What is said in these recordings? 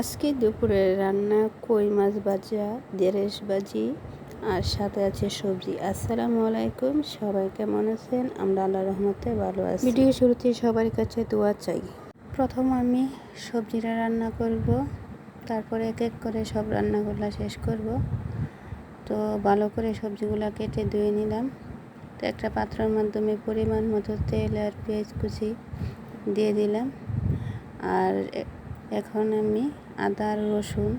আজকে দুপুরে রান্না কই মাছ ভাজা দেরেশ ভাজি আর সাথে আছে সবজি। আসসালামু আলাইকুম সবাই কেমন আছেন? আমরা আল্লাহ রহমতে ভালো আছি। ভিডিও শুরুতে সবার কাছে দোয়া চাই। প্রথম আমি সবজিটা রান্না করব তারপরে এক এক করে সব রান্নাগুলো শেষ করব। তো ভালো করে সবজিগুলো কেটে ধুয়ে নিলাম। তো একটা পাত্রের মাধ্যমে পরিমাণ মতো তেল আর পেঁয়াজ কুচি দিয়ে দিলাম। আর এখন আমি আদা, রসুন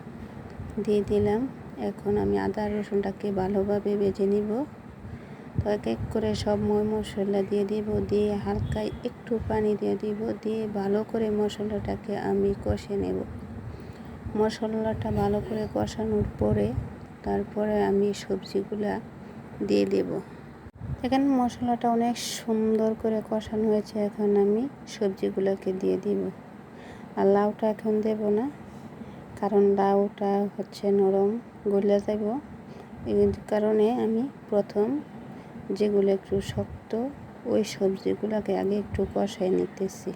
দিয়ে দিলাম। এখন আমি আদা, রসুনটাকে ভালোভাবে বেজে নিব। তো এক এক করে সব মই মশলা দিয়ে দিব, দিয়ে হালকা একটু পানি দিয়ে দিব, দিয়ে ভালো করে মশলাটাকে আমি কষে নেব। মশলাটা ভালো করে কষানোর পরে তারপরে আমি সবজিগুলা দিয়ে দেব। এখানে মশলাটা অনেক সুন্দর করে কষানো হয়েছে, এখন আমি সবজিগুলোকে দিয়ে দিব। আর লাউটা এখন দেব না, কারণ লাউটা হচ্ছে নরম, গলে যাব এই কারণে আমি প্রথম যেগুলো একটু শক্ত, ওই সবজিগুলোকে আগে একটু কষাই নিতেছি।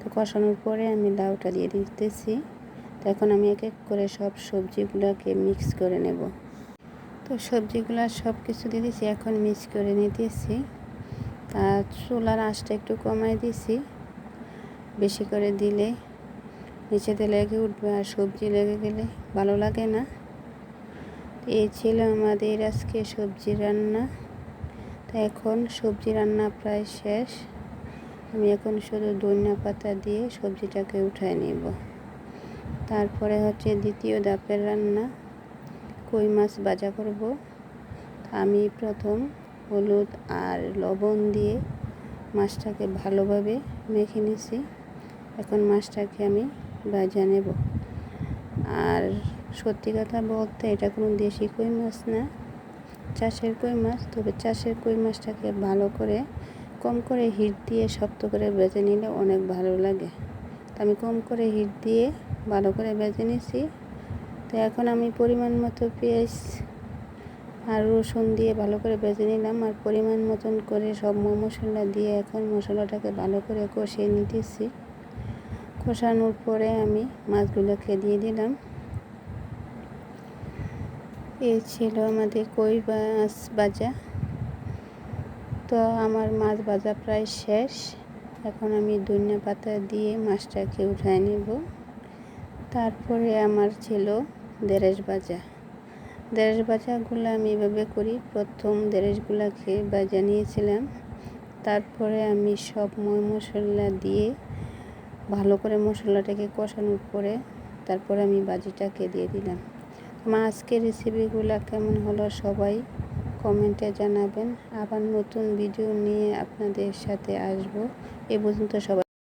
তো কষানোর পরে আমি লাউটা দিয়ে দিতেছি। তো এখন আমি এক এক করে সব সবজিগুলোকে মিক্স করে নেব। তো সবজিগুলো সব কিছু দিয়ে দিয়েছি এখন মিক্স করে নিতেছি। আর চুলার আঁচটা একটু কমাই দিছি, বেশি করে দিলে নিচেতে লেগে উঠবে আর সবজি লেগে গেলে ভালো লাগে না। এই ছিল আমাদের আজকে সবজি রান্না। তা এখন সবজি রান্না প্রায় শেষ। আমি এখন শুধু ধনিয়া পাতা দিয়ে সবজিটাকে উঠায় নেব। তারপরে হচ্ছে দ্বিতীয় দাপের রান্না, কই মাছ ভাজা করব। আমি প্রথম হলুদ আর লবণ দিয়ে মাছটাকে ভালোভাবে মেখে নিছি। এখন মাছটাকে আমি ভাজা নেব আর সত্যি কথা বলতে এটা কোনো দেশি কই মাছ না, চাষের কই মাছ, তবে চাষের কই মাছটাকে ভালো করে, কম করে হিট দিয়ে শক্ত করে বেজে নিলে অনেক ভালো লাগে। তো আমি কম করে হিট দিয়ে ভালো করে বেজে নিছি। তো এখন আমি পরিমাণ মতো পেঁয়াজ আর রসুন দিয়ে ভালো করে বেজে নিলাম আর পরিমাণ মতন করে সব মশলা দিয়ে এখন মশলাটাকে ভালো করে কষিয়ে নিতেছি। কষানোর পরে আমি মাছগুলোকে দিয়ে দিলাম। এই ছিল আমাদের কই মাছ ভাজা। তো আমার মাছ ভাজা প্রায় শেষ। এখন আমি ধনিয়া পাতা দিয়ে মাছটাকে উঠায় নেব। তারপরে আমার ছিল দেরেশ ভাজা। দেরেশ ভাজাগুলো আমি এভাবে করি, প্রথম দেরেশগুলোকে ভাজা নিয়েছিলাম। তারপরে আমি সব ময় মশলা দিয়ে ভালো করে মশলাটাকে কষানোর পরে তারপরে আমি বাজিটাকে দিয়ে দিলাম। আমার আজকের রেসিপিগুলো কেমন হলো সবাই কমেন্টে জানাবেন। আবার নতুন ভিডিও নিয়ে আপনাদের সাথে আসব। এ পর্যন্ত সবাই